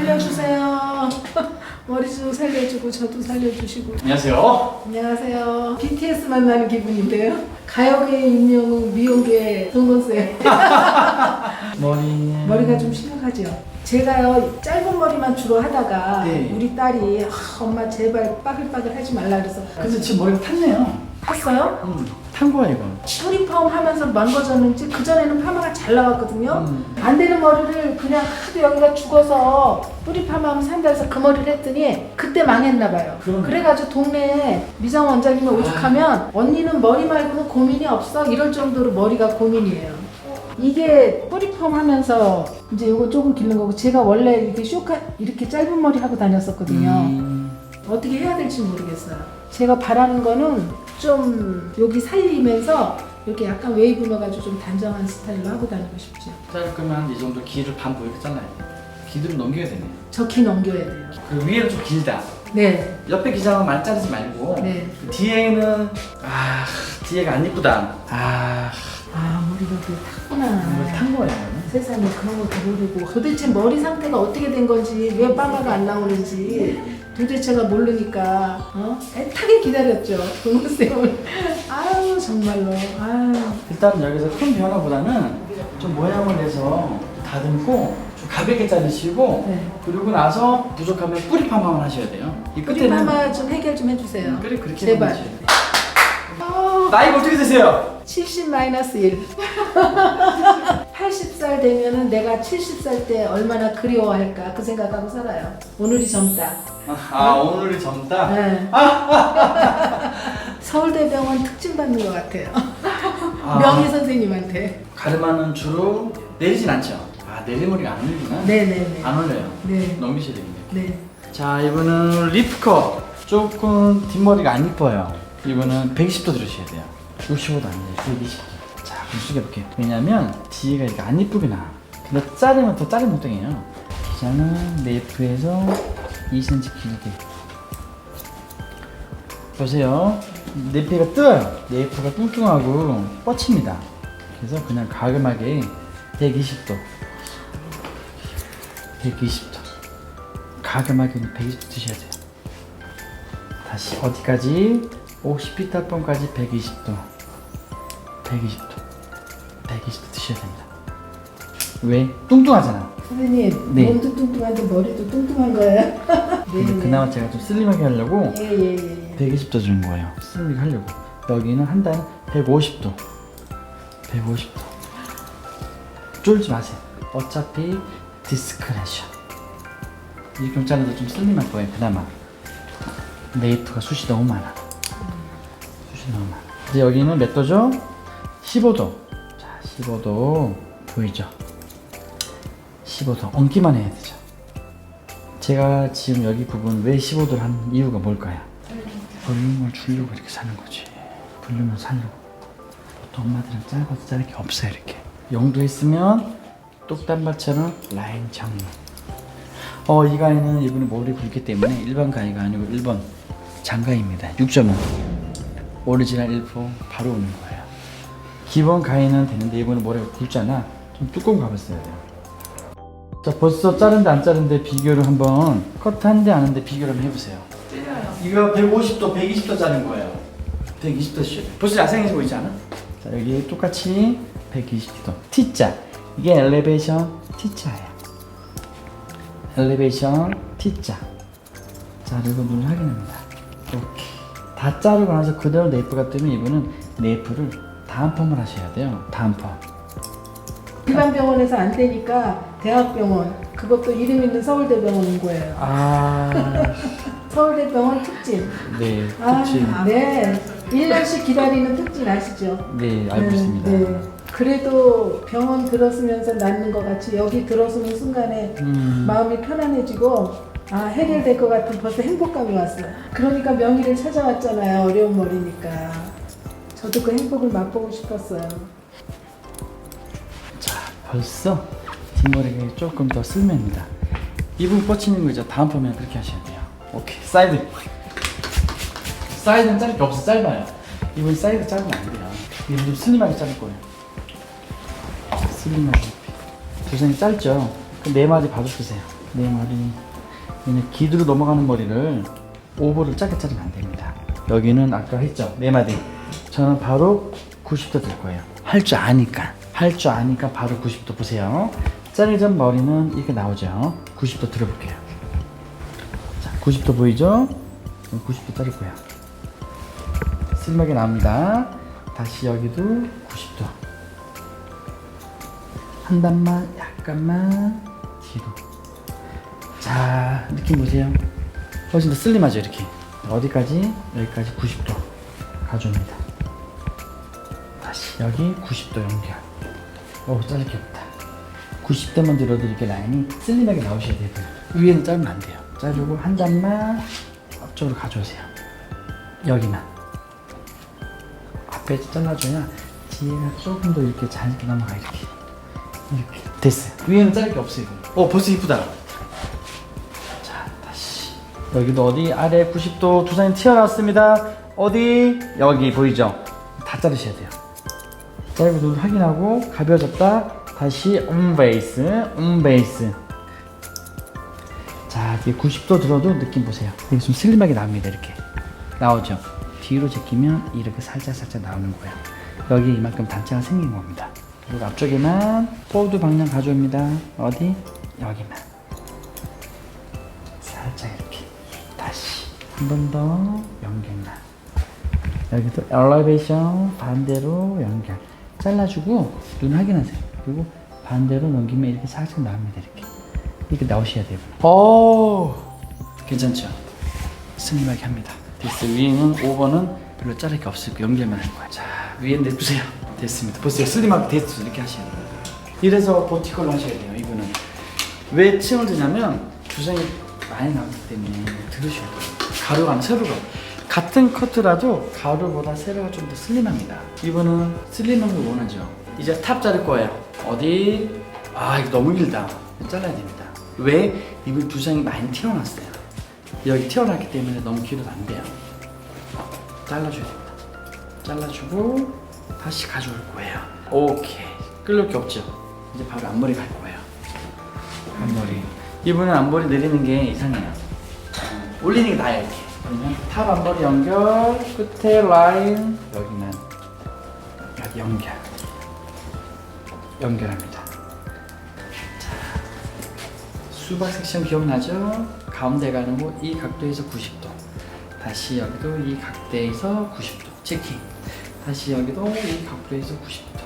살려주세요. 머리도 살려주고 저도 살려주시고. 안녕하세요. 안녕하세요. BTS 만나는 기분인데요. 가요계 임영웅, 미용계 동건쌤. 머리. 머리가 좀 심각하죠. 제가요 짧은 머리만 주로 하다가 네. 우리 딸이 아, 엄마 제발 빠글빠글 하지 말라 그래서 근데 지금 머리가 탔네요. 했어요. 음, 탄 거야 이거. 뿌리펌 하면서 망가졌는지 그 전에는 파마가 잘 나왔거든요. 음. 안 되는 머리를 그냥 하도 여기가 죽어서 뿌리 파마하면 산다 해서 그 머리를 했더니 그때 망했나 봐요. 그러네. 그래가지고 동네에 미장 원장님이 오죽하면 언니는 머리 말고는 고민이 없어 이럴 정도로 머리가 고민이에요. 이게 뿌리펌 하면서 이제 이거 조금 기른 거고 제가 원래 이렇게 쇼카 이렇게 짧은 머리 하고 다녔었거든요. 음, 어떻게 해야 될지 모르겠어요. 제가 바라는 거는 좀 여기 살리면서 이렇게 약간 웨이브 넣어가지고 좀 단정한 스타일로 하고 다니고 싶죠. 자를 거면 한이 정도 길을 반 돼. 길을 넘겨야 되네. 저 키 넘겨야 돼요. 그 위에는 좀 길다. 네, 옆에 기장은 많이 자르지 말고. 네. 그 뒤에는 아 뒤에가 안 이쁘다. 아 아 머리가 그 이걸 탔구나. 탄 거야 이거는. 세상에 그런 것도 모르고 도대체 머리 상태가 어떻게 된 건지 왜 빠마가 안 나오는지 도대체가 모르니까 어? 애타게 기다렸죠 동생을 아유 정말로 아유 일단 여기서 큰 변화보다는 좀 모양을 내서 다듬고 좀 가볍게 자르시고 네. 그리고 나서 부족하면 뿌리 파마만 하셔야 돼요. 이 끝에는 파마 좀 해결 좀 해주세요 음, 그래 그렇게 제발 돼요. 나이가 어떻게 되세요? 70 마이너스 1 80살 되면은 내가 70살 때 얼마나 그리워할까 그 생각하고 살아요 오늘이 젊다 아 오늘이 젊다. 네. 서울대병원 특징 받는 것 같아요. 아. 명희 선생님한테. 가르마는 주로 내리진 않죠. 아 내리머리가 안 올리구나. 네네네. 안 올려요. 네. 넘기셔야 됩니다. 네. 자 이분은 리프컷 조금 뒷머리가 안 이뻐요. 이분은 120도 들으셔야 돼요. 65도 아니에요. 120도. 자 그럼 숙여볼게요. 왜냐면 뒤가 이렇게 안 이쁘게 나. 근데 자르면 더 자르면 엉뚱해요. 기장은 네이프에서 2cm 길게. 보세요. 네이프가 뜨어요. 네이프가 뚱뚱하고 뻗칩니다. 그래서 그냥 가끔하게 120도. 120도. 가끔하게 120도 드셔야 돼요. 다시 어디까지? 50피트 합번까지 120도. 120도. 120도 드셔야 됩니다. 왜? 뚱뚱하잖아. 선생님, 네. 몸도 뚱뚱한데 머리도 뚱뚱한 거예요? 근데 그나마 제가 좀 슬림하게 하려고 예예예. 예, 예. 120도 주는 거예요. 슬림하게 하려고. 여기는 한달 150도. 150도. 쫄지 마세요. 어차피 디스크레션. 이렇게 잘라도 좀 슬림할 거예요. 그나마. 네이프가 숱이 너무 많아. 숱이 너무 많아. 이제 여기는 몇 도죠? 15도. 자, 15도 보이죠? 15도. 엉기만 해야 되죠. 제가 지금 여기 부분 왜 15도를 한 이유가 뭘까요? 볼륨을 주려고 이렇게 사는 거지. 볼륨을 살려고. 보통 엄마들은 짧아서 게 없어요, 이렇게. 영도 있으면 똑단발처럼 라인 정리. 어, 이 가위는 이분이 머리 굵기 때문에 일반 가위가 아니고 1번 장가위입니다. 6.5. 오리지널 1포 바로 오는 거예요. 기본 가위는 되는데 이분은 머리가 굵잖아. 좀 두꺼운 값을 써야 돼요. 자, 벌써 자른데 안 자른데 비교를 한번 컷한데 안 한데 비교를 한번 해보세요. 이거 150도, 120도 자른 거예요. 120도 씩. 벌써 야생해서 보이지 않아? 자, 여기 똑같이 120도. T자. 이게 엘리베이션 T자예요. 엘리베이션 T자. 자르고 눈을 확인합니다. 오케이. 다 자르고 나서 그대로 네이프가 뜨면 이분은 네이프를 다음 펌을 하셔야 돼요. 다음 펌. 일반 병원에서 안 되니까 대학병원 그것도 이름 있는 서울대병원 온 거예요. 아, 서울대병원 특진. 네, 아, 그치. 네. 1년씩 기다리는 특진 아시죠? 네, 알고 있습니다. 네. 그래도 병원 들었으면서 낫는 것 같이 여기 들어서는 순간에 음, 마음이 편안해지고 아 해결될 것 같은 벌써 행복감이 왔어요. 그러니까 명의를 찾아왔잖아요. 어려운 머리니까. 저도 그 행복을 맛보고 싶었어요. 자, 벌써 뒷머리가 조금 더 쓸매입니다. 이분 뻗치는 거죠. 다음 펌에 그렇게 하셔야 돼요. 오케이, 사이드. 사이드는 자를 게 없어, 짧아요. 이분 사이드 짧으면 안 돼요. 이분 좀 슬림하게 자를 거예요. 슬림하게. 두상이 짧죠? 그럼 네 마디 봐주세요. 내 머리. 얘는 기드로 넘어가는 머리를 오버를 짧게 자르면 안 됩니다. 여기는 아까 했죠. 네 마디. 저는 바로 90도 될 거예요. 할 줄 아니까. 할 줄 아니까 바로 90도 보세요. 자르기 전 머리는 이렇게 나오죠. 90도 들어볼게요. 자, 90도 보이죠? 90도 자를 거야. 슬림하게 나옵니다. 다시 여기도 90도. 한 단만, 약간만 뒤로. 자, 느낌 보세요. 훨씬 더 슬림하죠, 이렇게. 어디까지? 여기까지 90도 가져옵니다. 다시 여기 90도 연결. 오, 자를 게 없다. 90도만 들어드릴게 라인이 슬림하게 나오셔야 돼요. 위에는 자르면 안 돼요. 자르고 한 단만 앞쪽으로 가져오세요. 여기만. 앞에 잘라줘야 뒤에가 조금 더 이렇게 잘 넘어가 이렇게. 이렇게. 됐어요. 위에는 자를 게 없어요. 어, 벌써 이쁘다. 자, 다시. 여기도 어디? 아래 90도 두 사진 튀어나왔습니다. 어디? 여기 보이죠? 다 자르셔야 돼요. 짧은 눈 확인하고 가벼워졌다. 다시 음베이스, 음베이스. 자, 이게 90도 들어도 느낌 보세요. 이게 좀 슬림하게 나옵니다. 이렇게 나오죠. 뒤로 제끼면 이렇게 살짝 살짝 나오는 거예요. 여기 이만큼 단차가 생긴 겁니다. 그리고 앞쪽에만 포드 방향 가져옵니다. 어디? 여기만. 살짝 이렇게 다시 한 번 더 연결만. 여기도 엘리베이션 반대로 연결 잘라주고 눈 확인하세요. 그리고 반대로 넘기면 이렇게 살짝 나옵니다 이렇게. 이렇게 나오셔야 돼요. 오 괜찮죠? 슬림하게 합니다. 됐어 위에는 5번은 별로 자를 게 없을 거 연결만 할 거야 자 위에 내두세요. 됐습니다. 보세요. 슬림하게 됐어 이렇게 하셔야 돼요. 이래서 버티컬로 하셔야 돼요 이거는 왜 층을 드냐면 주성이 많이 나오기 때문에 들으셔야 돼요. 가루가 아니라 세로가 같은 커트라도 가루보다 세로가 좀 더 슬림합니다. 이분은 슬림한 걸 원하죠? 이제 탑 자를 거예요. 어디? 아 이거 너무 길다. 잘라야 됩니다. 왜? 이분 두 장이 많이 튀어나왔어요. 여기 튀어나왔기 때문에 너무 길어도 안 돼요. 잘라줘야 됩니다. 잘라주고 다시 가져올 거예요. 오케이. 끌릴 게 없죠? 이제 바로 앞머리 갈 거예요. 앞머리. 이분은 앞머리 내리는 게 이상해요. 어, 올리는 게 나아요 이렇게 그러면 탑 앞머리 연결 끝에 라인 여기만 여기 연결? 연결합니다. 자 수박 섹션 기억나죠? 가운데 가는 곳 이 각도에서 90도. 다시 여기도 이 각도에서 90도. 체킹. 다시 여기도 이 각도에서 90도.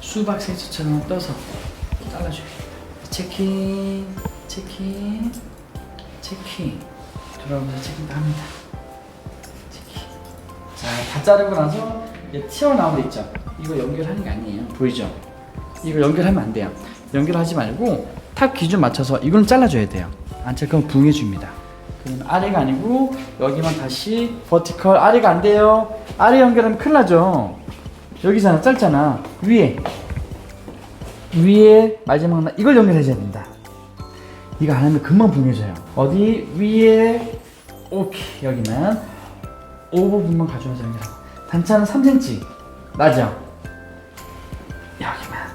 수박 섹션처럼 떠서 잘라줘야 됩니다. 체킹 체킹 체킹 돌아오면서 체킹도 합니다. 체킹 자다 자르고 나서 이제 튀어나온 데 있죠. 이거 연결하는 게 아니에요. 보이죠? 이거 연결하면 안 돼요. 연결하지 말고 탑 기준 맞춰서 이거는 잘라줘야 돼요. 안 잘라면 붕해 줍니다. 그러면 아래가 아니고 여기만 다시 버티컬 아래가 안 돼요. 아래 연결하면 큰일 나죠. 여기잖아 짧잖아. 위에. 위에 마지막 나 이걸 연결해줘야 된다. 이거 안 하면 금방 붕해져요. 어디? 위에 오케이 여기만 5부분만 가져와서 연결하고 단차는 3cm 나죠 여기만.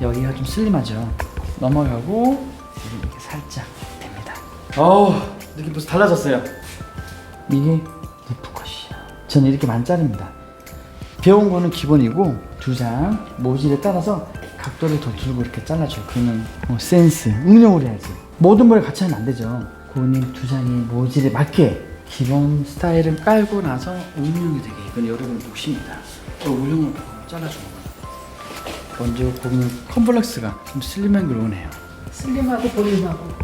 여기가 좀 슬림하죠. 넘어가고 이렇게 살짝 됩니다. 어우 느낌 벌써 달라졌어요. 이게 리프컷이야. 저는 이렇게 자릅니다. 배운 거는 기본이고 두 장 모질에 따라서 각도를 더 두고 이렇게 잘라줘요. 그러면 어, 센스, 응용을 해야지. 모든 걸 같이 하면 안 되죠. 고객님 두 장이 모질에 맞게 기본 스타일은 깔고 나서 응용이 되게 이건 여러분 몫입니다. 또 응용을 잘라주는 거예요. 먼저 고객님 컴플렉스가 좀 슬림한 걸 원해요. 슬림하고 볼륨하고.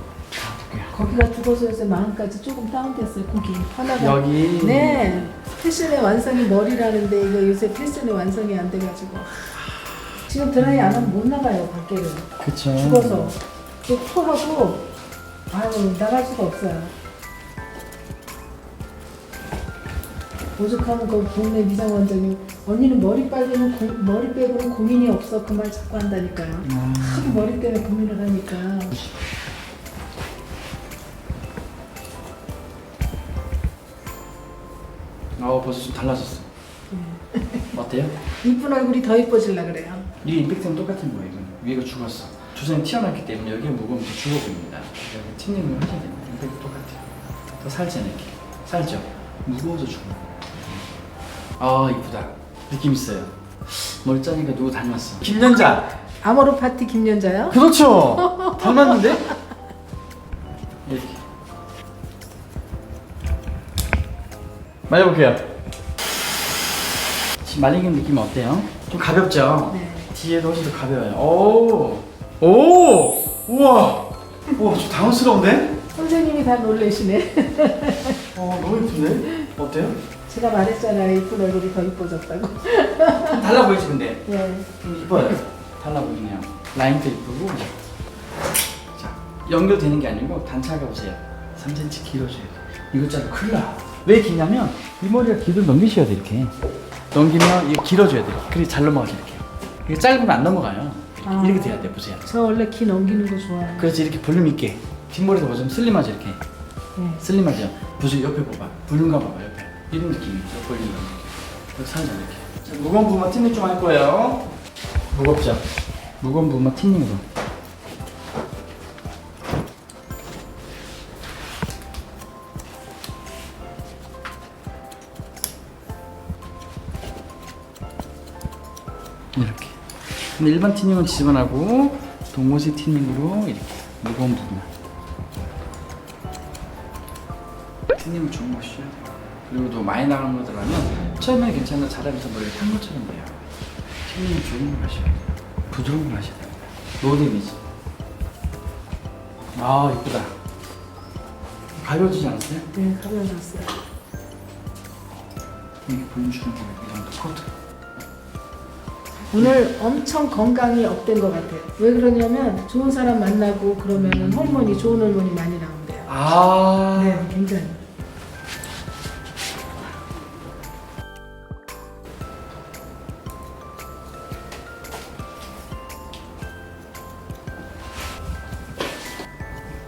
거기가 죽어서에서 마음까지 조금 다운됐어요 고기 하나가 여기 네 패션의 완성이 머리라는데 이거 요새 패션의 완성이 안 돼가지고 지금 드라이 안 하면 못 나가요 밖에를 그쵸. 죽어서 또 토하고 아유 나갈 수가 없어요 오죽하면 그 동네 미장 원장님 언니는 머리 빨리면 고, 머리 빼고는 고민이 없어 그 말 자꾸 한다니까요 아, 하도 머리 때문에 고민을 하니까 어 벌써 좀 달라졌어. 어때요? 이쁜 얼굴이 더 이뻐질라 그래요 이 임팩트는 똑같은 거예요. 이건 위에가 죽었어. 조선이 튀어나왔기 때문에 여기가 무거우면 더 죽어 보입니다. 여기 튜닝을 하셔야 됩니다. 이거 똑같아요. 더 살잖아요 이렇게. 살죠? 무거워서 거예요. 아 이쁘다. 느낌 있어요. 짜니까 누구 닮았어? 김연자. 아모르 파티 김연자요? 그렇죠. 닮았는데? 이렇게. 말해볼게요. 지금 말리는 느낌 어때요? 좀 가볍죠? 네. 뒤에도 훨씬 더 가벼워요. 오, 오, 우와, 우와, 좀 당황스러운데? 선생님이 다 놀래시네. 어, 너무 예쁜데? 어때요? 제가 말했잖아요. 이쁜 얼굴이 더 이뻐졌다고. 좀 달라 보이지 근데? 네. 좀 이뻐요. 달라 보이네요. 라인도 이쁘고. 자, 연결되는 게 아니고 단차가 보세요. 3cm 길어져야 돼. 이거 자르 큰일 나. 왜 기냐면 이 머리가 길을 넘기셔야 돼 이렇게. 넘기면 이거 길어져야 돼. 그래 잘 넘어가죠 이렇게. 이게 짧으면 안 넘어가요. 이렇게, 아. 이렇게 돼야 돼 보세요. 저 원래 기 넘기는 거 좋아해요. 그렇지 이렇게 볼륨 있게. 뒷머리도 뭐좀 슬림하죠 이렇게. 네. 슬림하죠. 보세요 옆에 봐봐. 볼륨감 봐봐 옆에. 이런 느낌이죠 볼륨감 이렇게. 살짝 이렇게. 자, 무거운 부마 틴닝 좀 할 거예요. 무겁죠? 무거운 부마 틴닝으로. 근데 일반 틴닝은 지저분하고 동호시 틴닝으로 이렇게 무거운 부분. 틴닝을 좋은 거 쉬어야 돼요. 그리고 또 많이 나가는 거 들어가면 처음에 괜찮아 잘하면서 머리가 탄 것처럼 돼요. 틴닝을 좋은 걸 하셔야 돼요. 부드러운 걸 하셔야 돼요. 노 데미지. 아 이쁘다. 가벼워지지 않았어요? 네, 가벼워졌어요. 이게 볼륨 주는 거예요. 이 정도 커트. 오늘 엄청 건강이 업된 것 같아요. 왜 그러냐면 좋은 사람 만나고 그러면 호르몬이 좋은 호르몬이 많이 나온대요. 아. 네, 굉장히.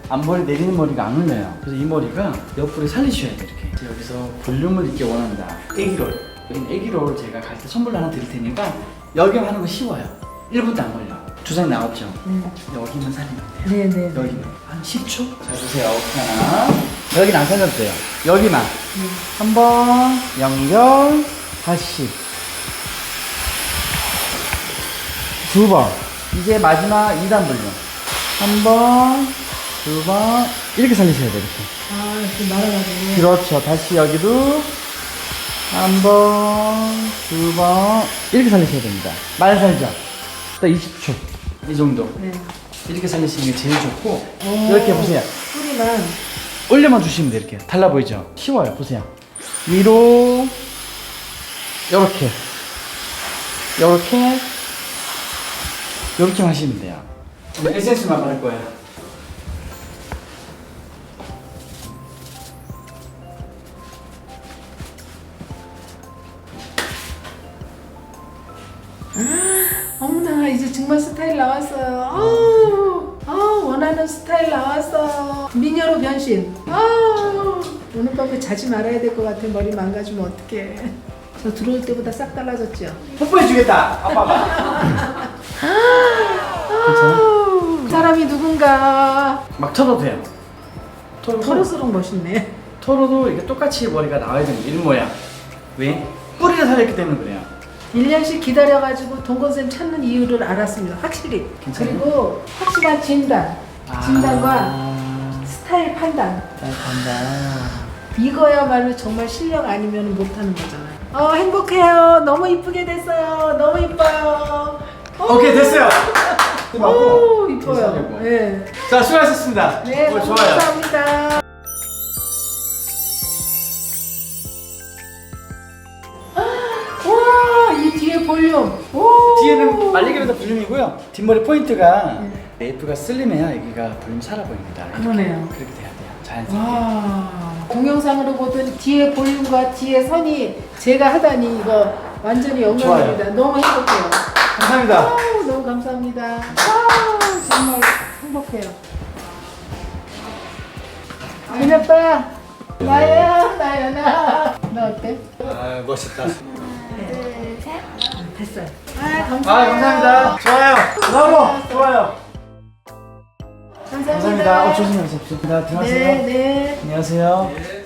앞머리 내리는 머리가 안 올려요. 그래서 이 머리가 옆으로 살리셔야 돼 이렇게. 그래서 여기서 볼륨을 있게 원한다. 애기롤. 여기는 애기롤 제가 갈 때 선물로 하나 드릴 테니까 여기 하는 거 쉬워요. 1분도 안 걸려. 주사위 나왔죠? 네. 여기만 살리면 돼요. 네, 네. 네. 여기만. 한 10초? 자, 보세요. 하나. 여기는 안 살려도 돼요. 여기만. 한 번, 연결, 다시. 두 번. 이제 마지막 2단 볼륨. 한 번, 두 번. 이렇게 살리셔야 돼요, 이렇게. 아, 이렇게 말아가지고. 그렇죠. 다시 여기도 한 번, 두 번. 이렇게 살리셔야 됩니다. 많이 살죠? 딱 20초. 이 정도. 네. 이렇게 살리시는 게 제일 좋고. 오. 이렇게 보세요. 뿌리만. 올려만 주시면 돼요. 이렇게. 달라 보이죠? 쉬워요. 보세요. 위로. 요렇게. 요렇게. 요렇게 하시면 돼요. 에센스만 바를 거예요. 스타일 나왔어요. 아우, 아우, 원하는 스타일 나왔어. 미녀로 변신. 아우, 오늘 밤에 자지 말아야 될 것 같아. 머리 망가지면 어떡해. 저 들어올 때보다 싹 달라졌죠? 뽀뽀해 주겠다. 아빠가. 그 사람이 누군가. 막 털어도 돼요. 털어도 털을수록 멋있네. 털어도 이게 똑같이 머리가 나와야 되는 일 모양. 왜? 뿌리를 살렸기 때문에 그래요. 1년씩 기다려가지고 동건쌤 찾는 이유를 알았습니다. 확실히. 괜찮아요? 그리고 확실한 진단. 진단과 아, 스타일 판단. 잘 간다. 이거야말로 정말 실력 아니면 못하는 거잖아요. 어, 행복해요. 너무 이쁘게 됐어요. 너무 이뻐요. 어, 오케이 됐어요. 오, 이뻐요. 괜찮아요. 네. 자 수고하셨습니다. 네, 오늘 너무 좋아요. 감사합니다. 볼륨. 오. 뒤에는 말리기보다 볼륨이고요. 뒷머리 포인트가 네. 메이프가 슬림해야 여기가 볼륨 살아 보입니다. 이렇게. 그러네요. 그렇게 돼야 돼요. 자연스럽게. 와, 동영상으로 보던 뒤에 볼륨과 뒤에 선이 제가 하다니 이거 완전히 영광입니다. 너무 행복해요. 감사합니다. 아우, 너무 감사합니다. 아, 정말 행복해요. 민 아빠, 나야, 나야, 나. 나 어때? 아 멋있다. 됐어요. 아, 감사합니다. 아, 감사합니다. 좋아요. 브라보. 좋아요. 감사합니다. 감사합니다. 어, 조심히 오십시오. 들어가세요. 네, 네. 안녕하세요. 예.